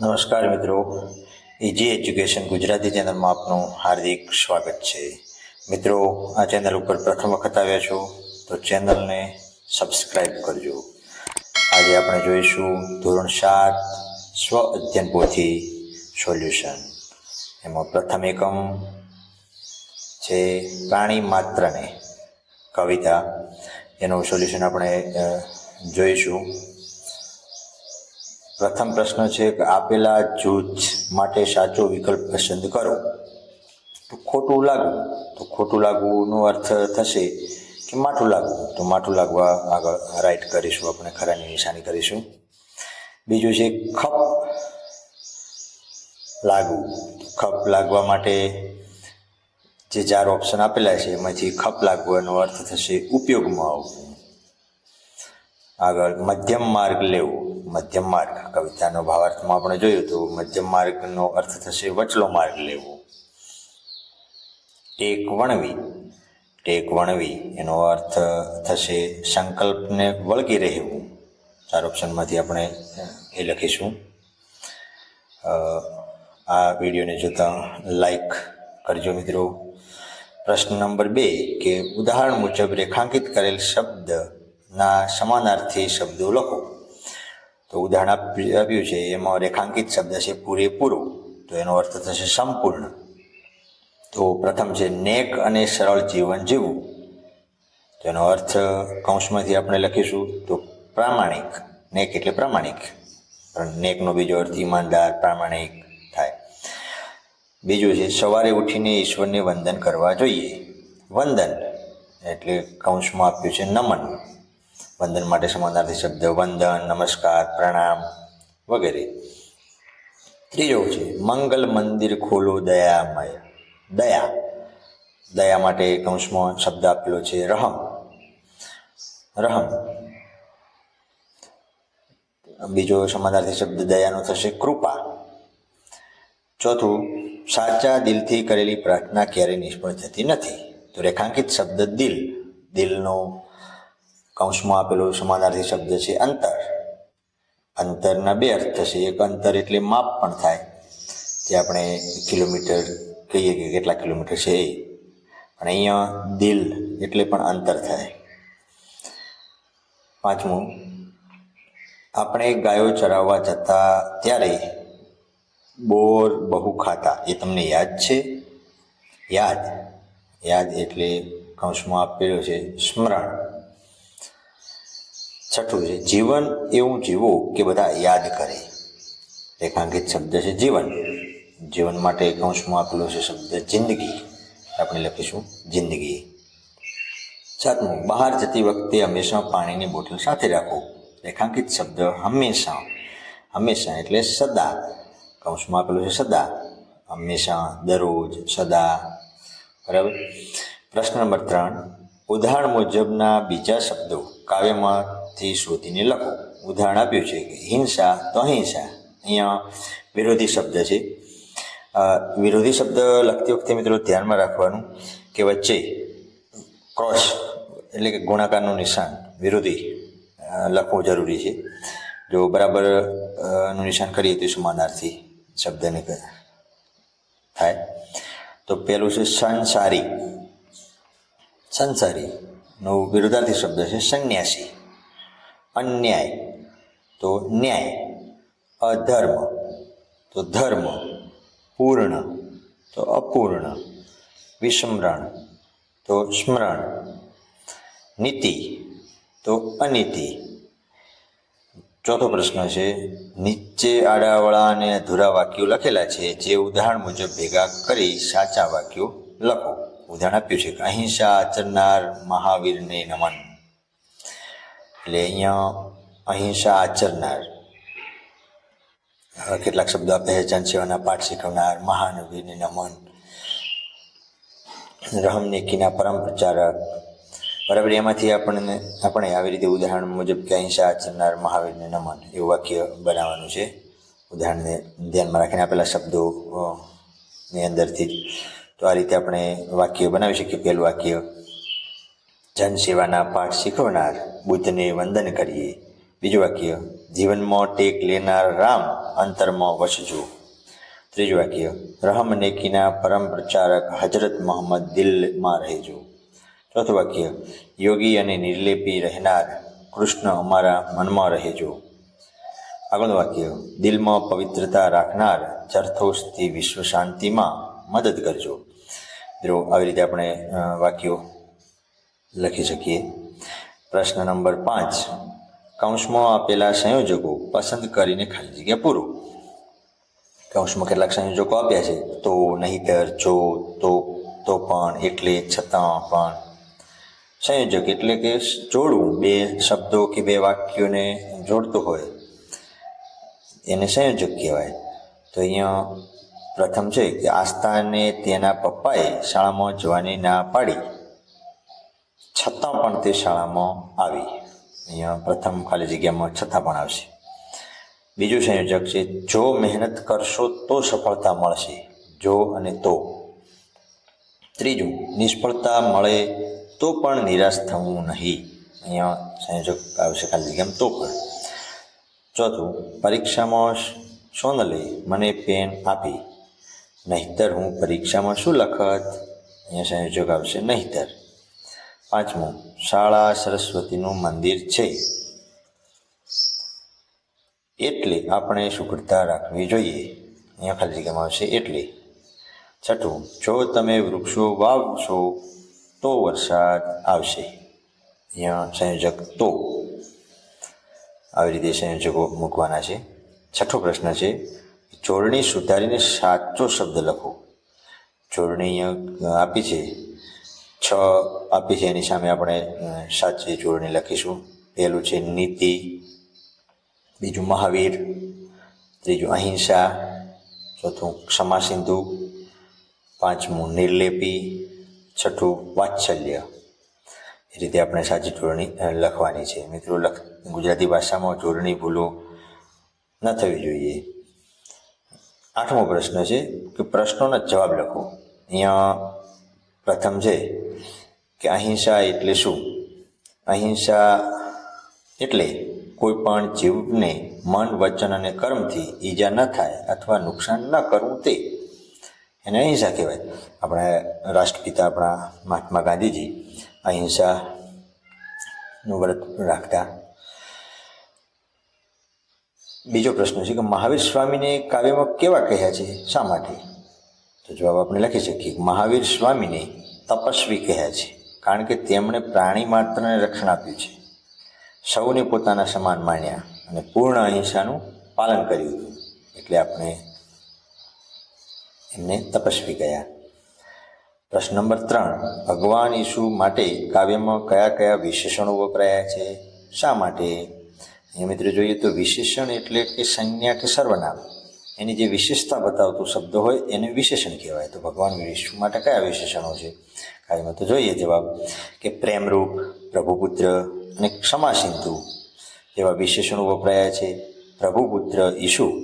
નમસ્કાર મિત્રો. EG education Gujarati ચેનલમાં આપનું હાર્દિક સ્વાગત છે. મિત્રો, આ ચેનલ ઉપર પ્રથમ વખત આવ્યા છો તો ચેનલને સબસ્ક્રાઇબ કરજો. આજે આપણે જોઈશું ધોરણ સાત સ્વ અધ્યયન પોથી સોલ્યુશન. એમાં પ્રથમ એકમ છે પ્રાણી માત્રને. કવિતા. એનું સોલ્યુશન આપણે જોઈશું. પ્રથમ પ્રશ્ન છે કે આપેલા જૂથ માટે સાચો વિકલ્પ પસંદ કરો. તો ખોટું લાગવું, તો ખોટું લાગવુંનો અર્થ થશે કે માઠું લાગવું. તો માઠું લાગવા આગળ રાઈટ કરીશું, આપણે ખરાની નિશાની કરીશું. બીજું છે ખપ લાગવું. ખપ લાગવા માટે જે ચાર ઓપ્શન આપેલા છે, એમાંથી ખપ લાગવાનો અર્થ થશે ઉપયોગમાં આવવું. આગળ મધ્યમ માર્ગ લેવો. મધ્યમ માર્ગ. કવિતાનો ભાવાર્થમાં આપણે જોયું તો મધ્યમ માર્ગનો અર્થ થશે વચલો માર્ગ લેવો. ટેક વણવી. ટેક વણવી, એનો અર્થ થશે સંકલ્પને વળગી રહેવું. ચાર ઓપ્શનમાંથી આપણે એ લખીશું. આ વિડીયોને જોતા લાઈક કરજો મિત્રો. પ્રશ્ન નંબર બે કે ઉદાહરણ મુજબ રેખાંકિત કરેલ શબ્દના સમાનાર્થી શબ્દો લખો. તો ઉદાહરણ આપ્યું છે, એમાં રેખાંકિત શબ્દ છે પૂરેપૂરું. તો એનો અર્થ થશે સંપૂર્ણ. તો પ્રથમ છે નેક અને સરળ જીવન જીવવું. તો એનો અર્થ કૌંસમાંથી આપણે લખીશું, તો પ્રામાણિક. નેક એટલે પ્રામાણિક. પણ નેકનો બીજો અર્થ ઈમાનદાર, પ્રામાણિક થાય. બીજું છે સવારે ઉઠીને ઈશ્વરને વંદન કરવા જોઈએ. વંદન એટલે કૌંસમાં આપ્યું છે નમન. વંદન માટે સમાનાર્થી શબ્દ, વંદન, નમસ્કાર, પ્રણામ વગેરે. ત્રીજો છે, મંગલ મંદિર ખોલો દયામય. દયા. દયા માટે કૌંસમાં શબ્દ આપેલો છે, રહમ. રહમ. બીજો સમાનાર્થી શબ્દ દયાનો થશે, કૃપા. ચોથું, સાચા દિલથી કરેલી પ્રાર્થના ક્યારેય નિષ્ફળ થતી નથી. તો રેખાંકિત શબ્દ દિલ. દિલનો કૌંસમાં આપેલો સમાનાર્થી શબ્દ છે અંતર. અંતરના બે અર્થ થશે. એક અંતર એટલે માપ પણ થાય, જે આપણે કિલોમીટર કહીએ કે કેટલા કિલોમીટર છે એ. પણ અહીંયા દિલ એટલે પણ અંતર થાય. પાંચમું, આપણે ગાયો ચરાવવા જતા ત્યારે બોર બહુ ખાતા. એ તમને યાદ છે? યાદ. યાદ એટલે કૌંસમાં આપેલો છે સ્મરણ. છઠ્ઠું છે, જીવન એવું જીવો કે બધા યાદ કરે. રેખાંકિત શબ્દ છે, જીવન. જીવન માટે કૌંસમાં આપેલો છે શબ્દ, જિંદગી. આપણે લખીશું, જિંદગી. સાતમું, બહાર જતી વખતે હંમેશા પાણીની બોટલ સાથે રાખો. રેખાંકિત શબ્દ, હંમેશા. હંમેશા એટલે સદા. કૌંસમાં આપેલું છે, સદા. હંમેશા, દરરોજ, સદા. બરાબર? પ્રશ્ન નંબર ત્રણ, ઉદાહરણ મુજબના બીજા શબ્દો કાવ્યમાંથી શોધીને લખો. ઉદાહરણ આપ્યું છે કે, હિંસા તો અહિંસા અહીંયા વિરોધી શબ્દ છે. વિરોધી શબ્દ લખતી વખતે મિત્રો ધ્યાનમાં રાખવાનું કે વચ્ચે ક્રોસ એટલે કે ગુણાકારનું નિશાન, વિરોધી લખવું જરૂરી છે. જો બરાબરનું નિશાન કરીએ તો સમાનાર્થી શબ્દને થાય. તો પહેલું છે સંસારી. સંસારી નો વિરોધાર્થી શબ્દ છે સંન્યાસી. અન્યાય. તો ન્યાય, અધર્મ. તો ધર્મ, પૂર્ણ. તો અપૂર્ણ. વિસ્મરણ. તો સ્મરણ. નીતિ. તો અનીતિ. ચોથો પ્રશ્ન છે, નીચે આડાવાળા અને અધૂરા વાક્યો લખેલા છે, જે ઉદાહરણ મુજબ ભેગા કરી સાચા વાક્યો લખો. ઉદાહરણ આપ્યું છે અહિંસા આચરનાર મહાવીરને નમન. એટલે અહીંયા અહિંસા આચરનાર. કેટલાક શબ્દો આપે છે, જનસેવાના પાઠ શીખવનાર મહાનવીરને નમન. રહમ નેકીના પરમ પ્રચારક. બરાબર, એમાંથી આપણને, આપણે આવી રીતે ઉદાહરણ મુજબ કે અહિંસા આચરનાર, મહાવીરને નમન એવું વાક્ય બનાવવાનું છે. ઉદાહરણને ધ્યાનમાં રાખીને આપેલા શબ્દો ની અંદરથી જ તો આ રીતે આપણે વાક્ય બનાવી શકીએ, પહેલું વાક્ય. જનસેવાના પાઠ શીખવનાર બુદ્ધને વંદન કરીએ. બીજું વાક્ય, જીવનમાં ટેક લેનાર રામ અંતરમાં વસજો. ત્રીજું વાક્ય, રહમ નેકીના પરમ પ્રચારક હજરત મોહમ્મદ દિલમાં રહેજો. ચોથું વાક્ય, યોગી અને નિર્લેપી રહેનાર કૃષ્ણ અમારા મનમાં રહેજો. આગળનું વાક્ય, દિલમાં પવિત્રતા રાખનાર જરથોસથી વિશ્વ શાંતિમાં મદદ કરજો. મિત્રો, આવી રીતે આપણે વાક્યો લખી શકીએ. પ્રશ્ન નંબર પાંચ. કૌંસમાં આપેલા સંયોજકો પસંદ કરીને ખાલી જગ્યા પૂરો. કૌંસમાં કેટલાક સંયોજકો આપ્યા છે. તો, નહીતર, જો, તો તો પણ, એટલે, છતાં પણ. સંયોજક એટલે કે જોડવું. બે શબ્દો કે બે વાક્યોને જોડતું હોય. એને સંયોજક કહેવાય. તો અહીંયા પ્રથમ છે કે આસ્થાને તેના પપ્પાએ શાળામાં જવાની ના પાડી. છતાં પણ તે શાળામાં આવી. અહીંયા પ્રથમ ખાલી જગ્યામાં છતાં પણ આવશે. બીજું સંયોજક છે, જો મહેનત કરશો તો સફળતા મળશે. જો અને તો. ત્રીજું, નિષ્ફળતા મળે તો પણ નિરાશ થવું નહીં. અહીંયા સંયોજક આવશે ખાલી જગ્યામાં તો પણ. ચોથું, પરીક્ષામાં સોનલે મને પેન આપી. નહીતર, હું પરીક્ષામાં શું લખત? અહીંયા સંયોજક આવશે, નહીતર. પાંચમું, શાળા સરસ્વતીનું મંદિર છે. એટલે આપણે શુભ્રતા રાખવી જોઈએ. અહીંયા ખાલી જગ્યામાં આવશે એટલે. છઠ્ઠું, જો તમે વૃક્ષો વાવશો, તો વરસાદ આવશે. અહીંયા સંયોજક તો. આવી રીતે સંયોજકો મૂકવાના છે. છઠ્ઠો પ્રશ્ન છે જોડણી સુધારીને સાચો શબ્દ લખો. જોડણી અહીંયા આપી છે. છ આપી છે. એની સામે આપણે સાચી જોડણી લખીશું. પહેલું છે નીતિ, બીજું મહાવીર, ત્રીજું અહિંસા, ચોથું ક્ષમા સિંધુ પાંચમું નિર્લેપી, છઠ્ઠું વાત્સલ્ય. એ રીતે આપણે સાચી જોડણી લખવાની છે. મિત્રો, લખ, ગુજરાતી ભાષામાં જોડણી ભૂલો ન થવી જોઈએ. આઠમો પ્રશ્ન છે કે પ્રશ્નોના જવાબ લખો. અહીંયા પ્રથમ છે કે અહિંસા એટલે શું? અહિંસા એટલે કોઈ પણ જીવને મન, વચન અને કર્મથી ઈજા ન થાય અથવા નુકસાન ન કરવું તે. એને અહિંસા કહેવાય. આપણે રાષ્ટ્રપિતા આપણા મહાત્મા ગાંધીજી અહિંસાનું વ્રત રાખતા. બીજો પ્રશ્ન છે કે મહાવીર સ્વામીને કાવ્યમાં કેવા કહ્યા છે? શા માટે? તો જવાબ આપણે લખી શકીએ કે મહાવીર સ્વામીને તપસ્વી કહ્યા છે, કારણ કે તેમણે પ્રાણી માત્રને રક્ષણ આપ્યું છે. સૌને પોતાના સમાન માન્યા અને પૂર્ણ અહિંસાનું પાલન કર્યું હતું. એટલે આપણે એમને તપસ્વી કહ્યા. પ્રશ્ન નંબર ત્રણ, ભગવાન ઈસુ માટે કાવ્યમાં કયા કયા વિશેષણો વપરાયા છે? શા માટે? એ મિત્રો, જોઈએ તો વિશેષણ એટલે કે સંજ્ઞા કે સર્વનામ. એની જે વિશેષતા બતાવતું શબ્દ હોય એને વિશેષણ કહેવાય. તો ભગવાન વિષ્ણુ માટે કયા વિશેષણો છે? કાવ્યમાં તો જોઈએ જવાબ કે પ્રેમરૂપ, પ્રભુપુત્ર અને ક્ષમા સિંધુ જેવા વિશેષણો વપરાયા છે. પ્રભુપુત્ર ઈશુ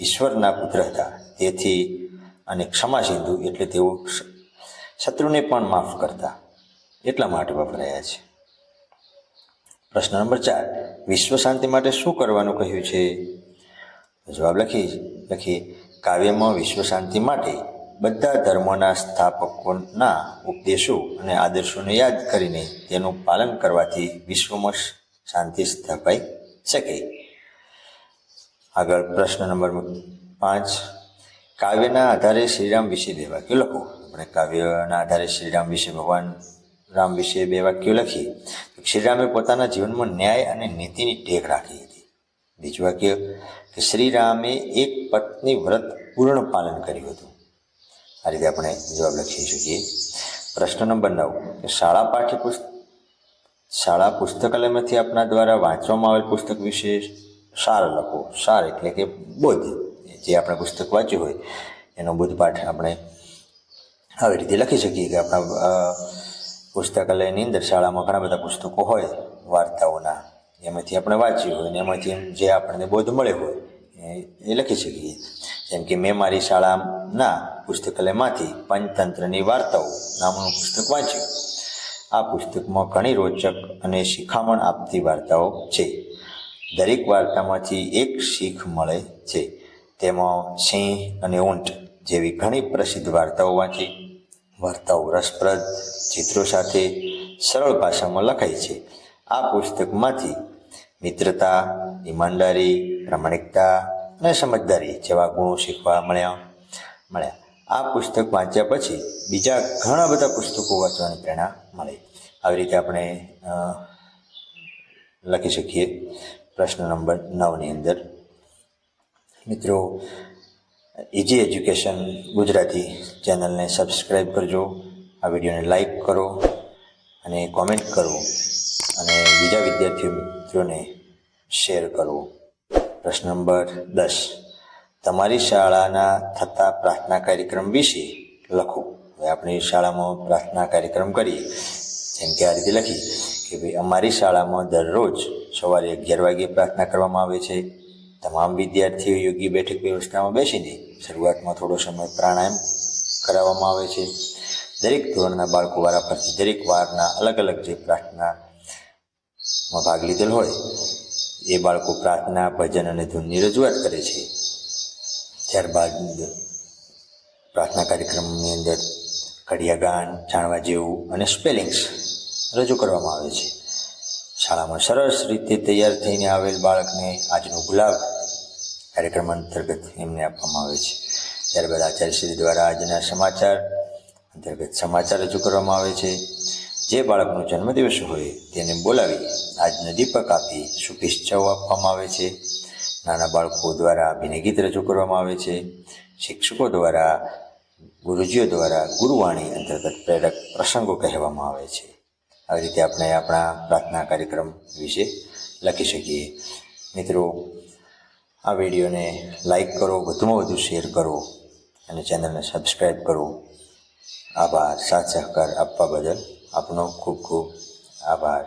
ઈશ્વરના પુત્ર હતા. તેથી અને ક્ષમા સિંધુ એટલે તેઓ શત્રુને પણ માફ કરતા. એટલા માટે વપરાયા છે. પ્રશ્ન નંબર ચાર. વિશ્વ શાંતિ માટે શું કરવાનું કહ્યું છે? જવાબ લખી લખીએ કાવ્યમાં વિશ્વ શાંતિ માટે બધા ધર્મોના સ્થાપકોના ઉપદેશો અને આદર્શોને યાદ કરીને તેનું પાલન કરવાથી વિશ્વમાં શાંતિ સ્થપાઈ શકે. આગળ પ્રશ્ન નંબર પાંચ. કાવ્યના આધારે શ્રીરામ વિશે બે વાક્યો લખો. આપણે કાવ્યના આધારે શ્રીરામ વિશે, ભગવાન રામ વિશે બે વાક્યો લખીએ શ્રીરામે પોતાના જીવનમાં ન્યાય અને નીતિની ટેક રાખી હતી. બીજું વાક્ય કે શ્રીરામે એક પત્ની વ્રત પૂર્ણ પાલન કર્યું હતું. આ રીતે આપણે જવાબ લખી શકીએ. પ્રશ્ન નંબર નવ, કે શાળા પાઠ્યપુસ્તક શાળા પુસ્તકાલયમાંથી આપના દ્વારા વાંચવામાં આવેલ પુસ્તક વિશે સાર લખો. સાર એટલે કે બોધ, જે આપણે પુસ્તક વાંચ્યું હોય, એનો બોધપાઠ આપણે આવી રીતે લખી શકીએ કે આપણા પુસ્તકાલયની અંદર શાળામાં ઘણા બધા પુસ્તકો હોય, વાર્તાઓના. એમાંથી આપણે વાંચ્યું હોય ને એમાંથી જે આપણને બોધ મળે હોય, એ- લખી શકીએ. જેમ કે મેં મારી શાળાના પુસ્તકાલયમાંથી પંચતંત્રની વાર્તાઓ નામનું પુસ્તક વાંચ્યું. આ પુસ્તકમાં ઘણી રોચક અને શિખામણ આપતી વાર્તાઓ છે. દરેક વાર્તામાંથી એક શીખ મળે છે. તેમાં સિંહ અને ઊંટ જેવી ઘણી પ્રસિદ્ધ વાર્તાઓ વાંચી. વાર્તાઓ રસપ્રદ, ચિત્રો સાથે સરળ ભાષામાં લખાઈ છે. આ પુસ્તકમાંથી મિત્રતા, ઈમાનદારી, પ્રામાણિકતા અને સમજદારી જેવા ગુણો શીખવા મળ્યા. મળ્યા. આ પુસ્તક વાંચ્યા પછી બીજા ઘણા બધા પુસ્તકો વાંચવાની પ્રેરણા મળે. આવી રીતે આપણે લખી શકીએ. પ્રશ્ન નંબર નવની અંદર. મિત્રો ઇઝી એજ્યુકેશન ગુજરાતી ચેનલને સબસ્ક્રાઈબ કરજો. આ વિડીયોને લાઈક કરો અને કોમેન્ટ કરો. અને બીજા વિદ્યાર્થી મિત્રોને શેર કરવું પ્રશ્ન નંબર દસ. તમારી શાળાના થતા પ્રાર્થના કાર્યક્રમ વિશે લખો. હવે આપણી શાળામાં પ્રાર્થના કાર્યક્રમ કરીએ. જેમ કે આ રીતે લખી કે ભાઈ, અમારી શાળામાં દરરોજ સવારે અગિયાર વાગે પ્રાર્થના કરવામાં આવે છે. તમામ વિદ્યાર્થીઓ યોગ્ય બેઠક વ્યવસ્થામાં બેસીને શરૂઆતમાં થોડો સમય પ્રાણાયામ કરાવવામાં આવે છે. દરેક ધોરણના બાળકો પરથી દરેક વારના અલગ અલગ જે પ્રાર્થનામાં ભાગ લીધેલ હોય, એ બાળકો પ્રાર્થના, ભજન અને ધૂનની રજૂઆત કરે છે. ત્યારબાદ પ્રાર્થના કાર્યક્રમની અંદર કડિયા ગાન જાણવા જેવું અને સ્પેલિંગ્સ રજૂ કરવામાં આવે છે. શાળામાં સરસ રીતે તૈયાર થઈને આવેલ બાળકને આજનો ગુલાબ કાર્યક્રમ અંતર્ગત એમને આપવામાં આવે છે. ત્યારબાદ આચાર્યશ્રી દ્વારા આજના સમાચાર અંતર્ગત સમાચાર રજૂ કરવામાં આવે છે. જે બાળકનો જન્મદિવસ હોય તેને બોલાવી આજનો દીપક આપી શુભેચ્છાઓ આપવામાં આવે છે. નાના બાળકો દ્વારા અભિનય રજૂ કરવામાં આવે છે. શિક્ષકો દ્વારા, ગુરુજીઓ દ્વારા ગુરુવાણી અંતર્ગત પ્રેરક પ્રસંગો કહેવામાં આવે છે. આવી રીતે આપણે આપણા પ્રાર્થના કાર્યક્રમ વિશે લખી શકીએ. મિત્રો, આ વિડીયોને લાઈક કરો, વધુમાં વધુ શેર કરો અને ચેનલને સબસ્ક્રાઈબ કરો. આભાર. સાથ સહકાર આપવા બદલ આપનો ખૂબ ખૂબ આભાર.